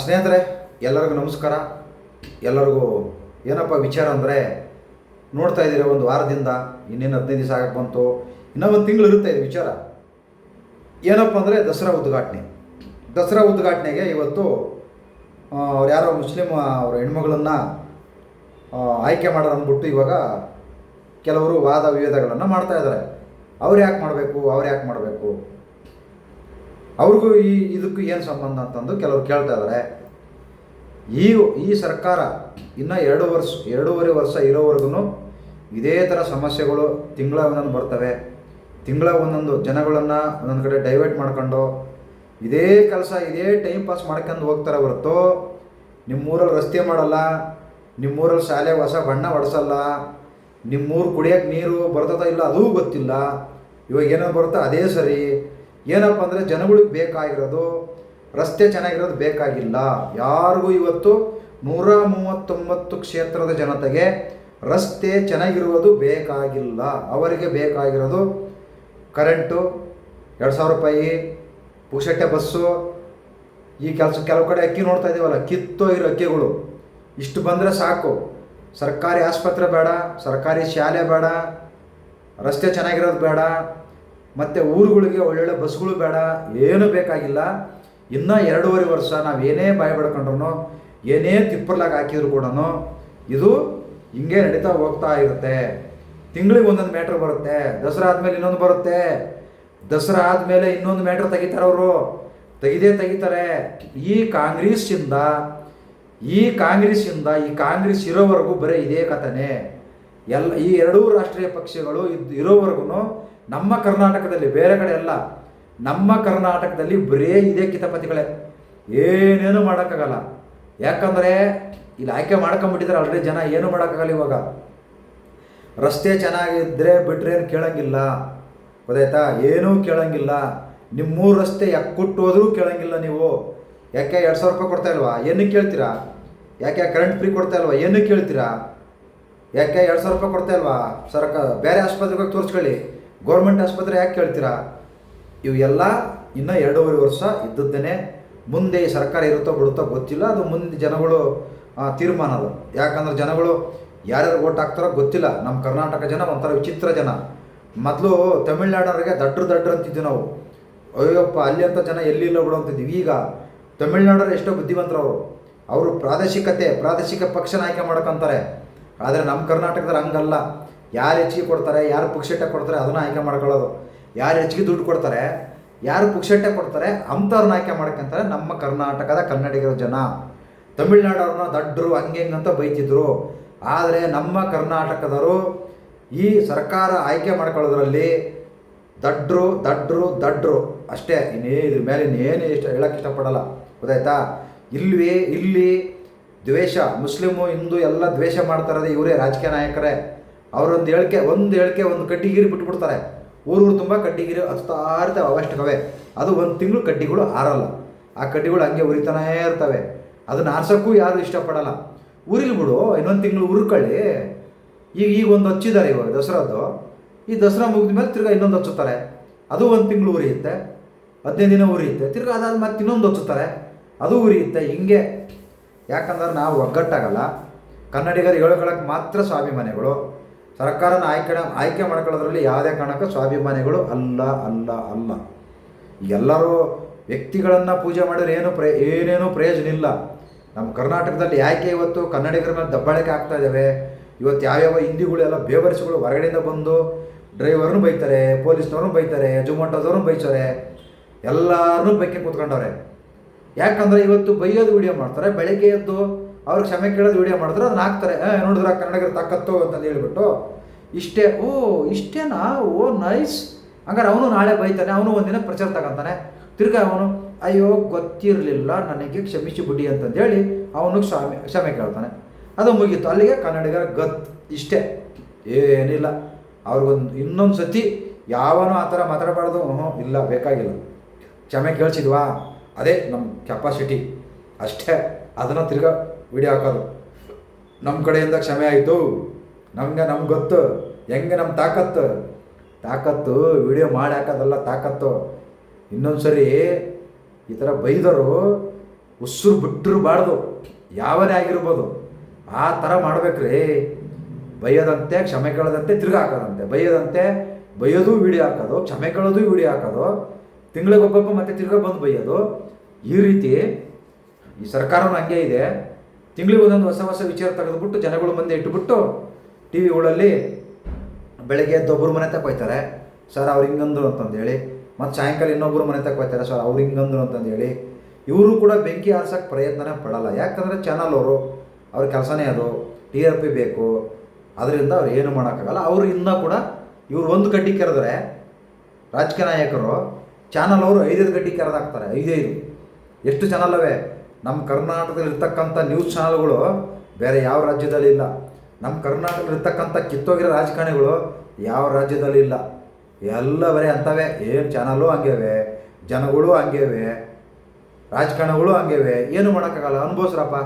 ಸ್ನೇಹಿತರೆ, ಎಲ್ಲರಿಗೂ ನಮಸ್ಕಾರ. ಎಲ್ಲರಿಗೂ ಏನಪ್ಪ ವಿಚಾರ ಅಂದರೆ, ನೋಡ್ತಾ ಇದ್ದೀರಿ ಒಂದು ವಾರದಿಂದ, ಇನ್ನೇನು ಹದಿನೈದು ದಿವಸ ಆಗಕ್ಕೆ ಬಂತು, ಇನ್ನೂ ಒಂದು ತಿಂಗಳು ಇರುತ್ತೆ ಇದು ವಿಚಾರ. ಏನಪ್ಪ ಅಂದರೆ ದಸರಾ ಉದ್ಘಾಟನೆ. ದಸರಾ ಉದ್ಘಾಟನೆಗೆ ಇವತ್ತು ಅವ್ರು ಯಾರೋ ಮುಸ್ಲಿಮ್ ಅವ್ರ ಹೆಣ್ಮಗಳನ್ನು ಆಯ್ಕೆ ಮಾಡೋದು ಅಂದ್ಬಿಟ್ಟು ಇವಾಗ ಕೆಲವರು ವಾದ ವಿವಾದಗಳನ್ನು ಮಾಡ್ತಾ ಇದ್ದಾರೆ ಅವ್ರು ಯಾಕೆ ಮಾಡಬೇಕು, ಅವ್ರು ಯಾಕೆ ಮಾಡಬೇಕು? ಅವ್ರಿಗೂ ಈ ಇದಕ್ಕೂ ಏನು ಸಂಬಂಧ ಅಂತಂದು ಕೆಲವರು ಕೇಳ್ತಾ ಇದ್ದಾರೆ ಈ ಈ ಸರ್ಕಾರ ಇನ್ನು ಎರಡು ವರ್ಷ, ಎರಡೂವರೆ ವರ್ಷ ಇರೋವರೆಗೂ ಇದೇ ಥರ ಸಮಸ್ಯೆಗಳು ತಿಂಗಳ ಒಂದೊಂದು ಬರ್ತವೆ. ತಿಂಗಳ ಒಂದೊಂದು ಜನಗಳನ್ನು ಒಂದೊಂದು ಕಡೆ ಡೈವರ್ಟ್ ಮಾಡ್ಕೊಂಡು ಇದೇ ಕೆಲಸ ಇದೇ ಟೈಮ್ ಪಾಸ್ ಮಾಡ್ಕೊಂಡು ಹೋಗ್ತಾರೆ ಹೊರತು ನಿಮ್ಮೂರಲ್ಲಿ ರಸ್ತೆ ಮಾಡಲ್ಲ ನಿಮ್ಮೂರಲ್ಲಿ ಶಾಲೆ ಹೊಸ ಬಣ್ಣ ಹೊಡೆಸಲ್ಲ ನಿಮ್ಮೂರು ಕುಡಿಯೋಕ್ಕೆ ನೀರು ಬರ್ತದ ಇಲ್ಲ ಅದೂ ಗೊತ್ತಿಲ್ಲ, ಇವಾಗ ಏನೋ ಬರುತ್ತೋ ಅದೇ ಸರಿ. ಏನಪ್ಪ ಅಂದರೆ ಜನಗಳಿಗೆ ಬೇಕಾಗಿರೋದು, ರಸ್ತೆ ಚೆನ್ನಾಗಿರೋದು ಬೇಕಾಗಿಲ್ಲ. ಯಾರಿಗೂ ಇವತ್ತು ನೂರ ಮೂವತ್ತೊಂಬತ್ತು ಕ್ಷೇತ್ರದ ಜನತೆಗೆ ರಸ್ತೆ ಚೆನ್ನಾಗಿರುವುದು ಬೇಕಾಗಿಲ್ಲ. ಅವರಿಗೆ ಬೇಕಾಗಿರೋದು ಕರೆಂಟು, ಎರಡು ಸಾವಿರ ರೂಪಾಯಿ ಪುಕ್ಷಟ್ಟೆ ಬಸ್ಸು, ಈ ಕೆಲಸ ಕೆಲವು ಕಡೆ ಅಕ್ಕಿ ನೋಡ್ತಾ ಇದ್ದೀವಲ್ಲ ಕಿತ್ತೋಗಿರೋ ಅಕ್ಕಿಗಳು. ಇಷ್ಟು ಬಂದರೆ ಸಾಕು. ಸರ್ಕಾರಿ ಆಸ್ಪತ್ರೆ ಬೇಡ, ಸರ್ಕಾರಿ ಶಾಲೆ ಬೇಡ, ರಸ್ತೆ ಚೆನ್ನಾಗಿರೋದು ಬೇಡ. ಮತ್ತು ಊರುಗಳಿಗೆ ಒಳ್ಳೊಳ್ಳೆ ಬಸ್ಗಳು ಬೇಡ, ಏನೂ ಬೇಕಾಗಿಲ್ಲ. ಇನ್ನೂ ಎರಡೂವರೆ ವರ್ಷ ನಾವು ಏನೇ ಬಾಯಿ ಬಡ್ಕೊಂಡ್ರು ಏನೇ ತಿಪ್ಪರ್ಲಾಗ ಹಾಕಿದ್ರು ಕೂಡ ಇದು ಹಿಂಗೆ ನಡೀತಾ ಹೋಗ್ತಾ ಇರುತ್ತೆ. ತಿಂಗಳಿಗೆ ಒಂದೊಂದು ಮ್ಯಾಟ್ರ್ ಬರುತ್ತೆ, ದಸರಾ ಆದಮೇಲೆ ಇನ್ನೊಂದು ಬರುತ್ತೆ. ದಸರಾ ಆದಮೇಲೆ ಇನ್ನೊಂದು ಮ್ಯಾಟ್ರ್ ತೆಗಿತಾರೆ ಅವರು. ತೆಗಿದೇ ತೆಗಿತಾರೆ. ಈ ಕಾಂಗ್ರೆಸ್ಸಿಂದ ಈ ಕಾಂಗ್ರೆಸ್ಸಿಂದ, ಈ ಕಾಂಗ್ರೆಸ್ ಇರೋವರೆಗೂ ಬರೀ ಇದೇ ಕಥನೆ. ಎಲ್ಲ ಈ ಎರಡೂ ರಾಷ್ಟ್ರೀಯ ಪಕ್ಷಗಳು ಇದ್ ಇರೋವರೆಗೂ ನಮ್ಮ ಕರ್ನಾಟಕದಲ್ಲಿ ಬೇರೆ ಕಡೆ ಎಲ್ಲ ನಮ್ಮ ಕರ್ನಾಟಕದಲ್ಲಿ ಬರೇ ಇದೇ ಕಿತಪತಿಗಳೇ. ಏನೇನು ಮಾಡೋಕ್ಕಾಗಲ್ಲ. ಯಾಕಂದರೆ ಇಲ್ಲಿ ಆಯ್ಕೆ ಮಾಡ್ಕೊಂಬಿಟ್ಟಿದ್ದಾರೆ ಆಲ್ರೆಡಿ ಜನ, ಏನು ಮಾಡೋಕ್ಕಾಗಲ್ಲ ಇವಾಗ. ರಸ್ತೆ ಚೆನ್ನಾಗಿದ್ದರೆ ಬಿಟ್ರೆ ಏನು ಕೇಳೋಂಗಿಲ್ಲ. ಗೊತ್ತಾಯ್ತಾ? ಏನೂ ಕೇಳಂಗಿಲ್ಲ. ನಿಮ್ಮೂರು ರಸ್ತೆ ಯಾಕೆ ಕೊಟ್ಟು ಹೋದರೂ ಕೇಳೋಂಗಿಲ್ಲ ನೀವು. ಯಾಕೆ ಎರಡು ಸಾವಿರ ರೂಪಾಯಿ ಕೊಡ್ತಾ ಇಲ್ವಾ? ಏನು ಕೇಳ್ತೀರಾ? ಯಾಕೆ ಕರೆಂಟ್ ಫ್ರೀ ಕೊಡ್ತಾ ಇಲ್ವಾ? ಏನು ಕೇಳ್ತೀರಾ? ಯಾಕೆ ಎರಡು ಸಾವಿರ ರೂಪಾಯಿ ಕೊಡ್ತಾ ಇಲ್ವಾ? ಸರ್ಕಾರ ಬೇರೆ ಆಸ್ಪತ್ರೆಗೆ ತೋರಿಸ್ಕೊಳ್ಳಿ. ಗೌರ್ಮೆಂಟ್ ಆಸ್ಪತ್ರೆ ಯಾಕೆ ಕೇಳ್ತೀರಾ? ಇವೆಲ್ಲ ಇನ್ನೂ ಎರಡೂವರೆ ವರ್ಷ ಇದ್ದದ್ದೇನೆ ಮುಂದೆ ಈ ಸರ್ಕಾರ ಇರುತ್ತೋ ಬಿಡುತ್ತೋ ಗೊತ್ತಿಲ್ಲ. ಅದು ಮುಂದೆ ಜನಗಳು ತೀರ್ಮಾನ ಅದು. ಯಾಕಂದ್ರೆ ಜನಗಳು ಯಾರ್ಯಾರು ಓಟ್ ಹಾಕ್ತಾರೋ ಗೊತ್ತಿಲ್ಲ. ನಮ್ಮ ಕರ್ನಾಟಕ ಜನ ಒಂಥರ ವಿಚಿತ್ರ ಜನ. ಮೊದಲು ತಮಿಳ್ನಾಡವ್ರಿಗೆ ದಡ್ರ ದಡ್ರ ಅಂತಿದ್ವಿ ನಾವು. ಅಯ್ಯಪ್ಪ ಅಲ್ಲಿ ಅಂತ ಜನ ಎಲ್ಲಿಲ್ಲ ಬಿಡು ಅಂತಿದ್ವಿ. ಈಗ ತಮಿಳ್ನಾಡವ್ರು ಎಷ್ಟೋ ಬುದ್ಧಿವಂತರವರು ಅವರು ಪ್ರಾದೇಶಿಕತೆ, ಪ್ರಾದೇಶಿಕ ಪಕ್ಷನ ಆಯ್ಕೆ ಮಾಡ್ಕೊಂತಾರೆ. ಆದರೆ ನಮ್ಮ ಕರ್ನಾಟಕದಲ್ಲಿ ಹಂಗಲ್ಲ. ಯಾರು ಹೆಚ್ಚಿಗೆ ಕೊಡ್ತಾರೆ, ಯಾರು ಪುಕ್ಷಟ್ಟೆ ಕೊಡ್ತಾರೆ ಅದನ್ನ ಆಯ್ಕೆ ಮಾಡ್ಕೊಳ್ಳೋದು. ಯಾರು ಹೆಚ್ಚಿಗೆ ದುಡ್ಡು ಕೊಡ್ತಾರೆ, ಯಾರು ಪುಕ್ಷಟ್ಟೆ ಕೊಡ್ತಾರೆ ಅಂಥವ್ರನ್ನ ಆಯ್ಕೆ ಮಾಡ್ಕೊಂತಾರೆ ನಮ್ಮ ಕರ್ನಾಟಕದ ಕನ್ನಡಿಗರ ಜನ. ತಮಿಳ್ನಾಡವ್ರನ್ನ ದಡ್ಡರು ಹಂಗೆ ಅಂತ ಬೈತಿದ್ರು. ಆದರೆ ನಮ್ಮ ಕರ್ನಾಟಕದವರು ಈ ಸರ್ಕಾರ ಆಯ್ಕೆ ಮಾಡ್ಕೊಳ್ಳೋದ್ರಲ್ಲಿ ದಡ್ರು ದಡ್ರು ದಡ್ರು ಅಷ್ಟೇ. ಇನ್ನೇ ಇದ್ರ ಮೇಲೆ ಇನ್ನೇನು ಇಷ್ಟ ಹೇಳಕ್ಕೆ ಇಷ್ಟಪಡಲ್ಲ. ಗೊತ್ತಾಯ್ತಾ? ಇಲ್ವಿ, ಇಲ್ಲಿ ದ್ವೇಷ. ಮುಸ್ಲಿಮು, ಹಿಂದೂ ಎಲ್ಲ ದ್ವೇಷ ಮಾಡ್ತಾರದೆ ಇವರೇ ರಾಜಕೀಯ ನಾಯಕರೇ. ಅವರೊಂದು ಹೇಳಿಕೆ ಒಂದು ಹೇಳಿಕೆ ಒಂದು ಕಡ್ಡಿಗಿರಿ ಬಿಟ್ಬಿಡ್ತಾರೆ. ಊರೂರು ತುಂಬ ಕಡ್ಡಿಗಿರಿ ಹಚ್ತಾ ಇರ್ತವೆ ಅವಷ್ಟಕವೇ ಅದು ಒಂದು ತಿಂಗಳು ಕಡ್ಡಿಗಳು ಆರಲ್ಲ. ಆ ಕಡ್ಡಿಗಳು ಹಂಗೆ ಉರಿತಾನೇ ಇರ್ತವೆ. ಅದನ್ನ ಆರ್ಸೋಕ್ಕೂ ಯಾರು ಇಷ್ಟಪಡಲ್ಲ. ಉರಿಲಿ ಬಿಡು, ಇನ್ನೊಂದು ತಿಂಗಳು ಉರ್ಕೊಳ್ಳಿ. ಈಗ ಈಗ ಒಂದು ಹಚ್ಚಿದ್ದಾರೆ ಇವಾಗ ದಸರಾದ್ದು. ಈ ದಸರಾ ಮುಗಿದ ಮೇಲೆ ತಿರ್ಗಾ ಇನ್ನೊಂದು ಹಚ್ಚುತ್ತಾರೆ. ಅದು ಒಂದು ತಿಂಗಳು ಉರಿಯುತ್ತೆ. ಹದಿನೈದು ದಿನ ಉರಿಯುತ್ತೆ. ತಿರ್ಗಾ ಅದಾದ ಮತ್ತೆ ಇನ್ನೊಂದು ಹಚ್ಚುತ್ತಾರೆ. ಅದು ಉರಿಯುತ್ತೆ, ಹಿಂಗೆ. ಯಾಕಂದ್ರೆ ನಾವು ಒಗ್ಗಟ್ಟಾಗಲ್ಲ. ಕನ್ನಡಿಗರು ಹೇಳ್ಕೊಳಕ್ಕೆ ಮಾತ್ರ ಸ್ವಾಭಿಮಾನಿಗಳು. ಸರ್ಕಾರನ ಆಯ್ಕೆ ಆಯ್ಕೆ ಮಾಡ್ಕೊಳ್ಳೋದ್ರಲ್ಲಿ ಯಾವುದೇ ಕಾರಣಕ್ಕೂ ಸ್ವಾಭಿಮಾನಿಗಳು ಅಲ್ಲ ಅಲ್ಲ ಅಲ್ಲ. ಎಲ್ಲರೂ ವ್ಯಕ್ತಿಗಳನ್ನು ಪೂಜೆ ಮಾಡಿದ್ರೆ ಏನು ಪ್ರೇ ಏನೇನೂ ಪ್ರಯೋಜನ ಇಲ್ಲ. ನಮ್ಮ ಕರ್ನಾಟಕದಲ್ಲಿ ಯಾಕೆ ಇವತ್ತು ಕನ್ನಡಿಗರನ್ನ ದಬ್ಬಾಳಿಕೆ ಆಗ್ತಾ ಇದ್ದಾವೆ ಇವತ್ತು ಯಾವ್ಯಾವ ಹಿಂದಿಗಳೆಲ್ಲ ಬೇವರ್ಸ್ಗಳು ಹೊರಗಡೆಯಿಂದ ಬಂದು ಡ್ರೈವರ್ನು ಬೈತಾರೆ, ಪೊಲೀಸ್ನವ್ರನ್ನೂ ಬೈತಾರೆ ಜೊಮ್ಯಾಟೋದವ್ರನ್ನೂ ಬೈತಾರೆ. ಎಲ್ಲರೂ ಬೈಕೆ ಕೂತ್ಕೊಂಡವ್ರೆ. ಯಾಕಂದರೆ ಇವತ್ತು ಬೈಯೋದು ವಿಡಿಯೋ ಮಾಡ್ತಾರೆ, ಬೆಳಗ್ಗೆ ಎದ್ದು ಅವ್ರಿಗೆ ಕ್ಷಮೆ ಕೇಳೋದು ವೀಡಿಯೋ ಮಾಡಿದ್ರೆ ಅದನ್ನ ಹಾಕ್ತಾರೆ. "ಏ, ನೋಡಿದ್ರ ಕನ್ನಡಿಗರ ತಾಕತ್ತು ಅಂತಂದು ಹೇಳ್ಬಿಟ್ಟು ಇಷ್ಟೇ ಓ ಇಷ್ಟೇನಾ? ಓ ನೈಸ್ ಹಂಗಾರೆ ಅವನು ನಾಳೆ ಬೈತಾನೆ ಅವನು ಒಂದಿನ ಪ್ರಚಾರ ತಗೊಂತಾನೆ. ತಿರ್ಗಾ ಅವನು ಅಯ್ಯೋ ಗೊತ್ತಿರಲಿಲ್ಲ ನನಗೆ ಕ್ಷಮಿಸಿ ಬಿಡಿ ಅಂತಂದೇಳಿ ಅವನು ಕ್ಷಮೆ ಕ್ಷಮೆ ಕೇಳ್ತಾನೆ. ಅದು ಮುಗೀತು. ಅಲ್ಲಿಗೆ ಕನ್ನಡಿಗರ ಗತ್ ಇಷ್ಟೇ. ಏನಿಲ್ಲ. ಅವ್ರಿಗೊಂದು ಇನ್ನೊಂದು ಸತಿ ಯಾವನೂ ಆ ಥರ ಮಾತಾಡಬಾರ್ದು. ಹ್ಞೂ ಇಲ್ಲ ಬೇಕಾಗಿಲ್ಲ. ಕ್ಷಮೆ ಕೇಳಿಸಿದ್ವಾ? ಅದೇ ನಮ್ಮ ಕೆಪಾಸಿಟಿ ಅಷ್ಟೇ. ಅದನ್ನು ತಿರ್ಗಾ ವಿಡಿಯೋ ಹಾಕೋದು. ನಮ್ಮ ಕಡೆಯಿಂದ ಕ್ಷಮೆ ಆಯಿತು. ನಮಗೆ ನಮ್ಗೆ ಗೊತ್ತು. ಹೆಂಗೆ ನಮ್ಮ ತಾಕತ್ತು? ತಾಕತ್ತು ವಿಡಿಯೋ ಮಾಡಿ ಹಾಕೋದಲ್ಲ ತಾಕತ್ತು. ಇನ್ನೊಂದು ಸರಿ ಈ ಥರ ಬೈದರು ಉಸಿರು ಬಿಟ್ಟಿರಬಾರ್ದು ಯಾವನೇ ಆಗಿರ್ಬೋದು. ಆ ಥರ ಮಾಡ್ಬೇಕ್ರಿ. ಬೈಯೋದಂತೆ, ಕ್ಷಮೆ ಕೇಳೋದಂತೆ, ತಿರ್ಗಾ ಹಾಕೋದಂತೆ. ಬೈಯೋದಂತೆ, ಬೈಯೋದು ವಿಡಿಯೋ ಹಾಕೋದು. ಕ್ಷಮೆ ಕೇಳೋದು ವಿಡಿಯೋ ಹಾಕೋದು. ತಿಂಗಳಿಗೆ ಒಬ್ಬೊಬ್ಬ ಮತ್ತೆ ತಿರ್ಗಾ ಬಂದು ಬೈಯೋದು. ಈ ರೀತಿ ಈ ಸರ್ಕಾರನೂ ಹಂಗೆ ಇದೆ. ತಿಂಗಳಿಗೆ ಒಂದೊಂದು ಹೊಸ ಹೊಸ ವಿಚಾರ ತೆಗೆದುಬಿಟ್ಟು ಜನಗಳು ಮುಂದೆ ಇಟ್ಟುಬಿಟ್ಟು ಟಿ ವಿಗಳಲ್ಲಿ ಬೆಳಗ್ಗೆ ಎದ್ದು ಮನೆ ತಕ್ಕ ಹೋಯ್ತಾರೆ ಸರ್, ಅವ್ರು ಹಿಂಗಂದ್ರು ಅಂತಂದೇಳಿ ಮತ್ತು ಸಾಯಂಕಾಲ ಇನ್ನೊಬ್ಬರು ಮನೆ ತಕ್ಕ ಹೋಯ್ತಾರೆ ಸರ್, ಅವ್ರು ಹಿಂಗಂದ್ರು ಅಂತಂದೇಳಿ ಇವರು ಕೂಡ ಬೆಂಕಿ ಆರ್ಸೋಕ್ಕೆ ಪ್ರಯತ್ನನೇ ಪಡಲ್ಲ. ಯಾಕಂದರೆ ಚಾನಲ್ ಅವರು, ಅವ್ರ ಕೆಲಸನೇ ಅದು. ಟಿ ಆರ್ ಪಿ ಬೇಕು. ಅದರಿಂದ ಅವ್ರು ಏನು ಮಾಡೋಕ್ಕಾಗಲ್ಲ. ಅವರು ಇನ್ನೂ ಕೂಡ ಇವ್ರು ಒಂದು ಗಡ್ಡಿ ಕರೆದ್ರೆ ರಾಜಕೀಯ ನಾಯಕರು ಚಾನಲ್ ಅವರು ಐದೈದು ಗಡ್ಡಿ ಕರೆದಾಕ್ತಾರೆ. ಐದೈದು. ಎಷ್ಟು ಚಾನಲ್ ಅವೆ? ನಮ್ಮ ಕರ್ನಾಟಕದಲ್ಲಿ ಇರ್ತಕ್ಕಂಥ ನ್ಯೂಸ್ ಚಾನಲ್ಗಳು ಬೇರೆ ಯಾವ ರಾಜ್ಯದಲ್ಲಿ ಇಲ್ಲ. ನಮ್ಮ ಕರ್ನಾಟಕದಲ್ಲಿ ಇರ್ತಕ್ಕಂಥ ಕಿತ್ತೋಗಿರೋ ರಾಜಕಾರಣಿಗಳು ಯಾವ ರಾಜ್ಯದಲ್ಲಿ ಇಲ್ಲ. ಎಲ್ಲ ಬರೀ ಅಂಥವೇ ಏನು ಚಾನಲ್ಲು ಹಂಗೇವೆ, ಜನಗಳು ಹಂಗೇವೆ, ರಾಜಕಾರಣಿಗಳು ಹಂಗೇವೆ. ಏನು ಮಾಡೋಕ್ಕಾಗಲ್ಲ. ಅನುಭವಿಸ್ರಪ್ಪ.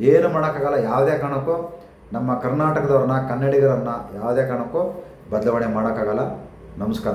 ಏನು ಮಾಡೋಕ್ಕಾಗಲ್ಲ. ಯಾವುದೇ ಕಾರಣಕ್ಕೂ ನಮ್ಮ ಕರ್ನಾಟಕದವ್ರನ್ನ, ಕನ್ನಡಿಗರನ್ನು ಯಾವುದೇ ಕಾರಣಕ್ಕೂ ಬದಲಾವಣೆ ಮಾಡೋಕ್ಕಾಗಲ್ಲ. ನಮಸ್ಕಾರ.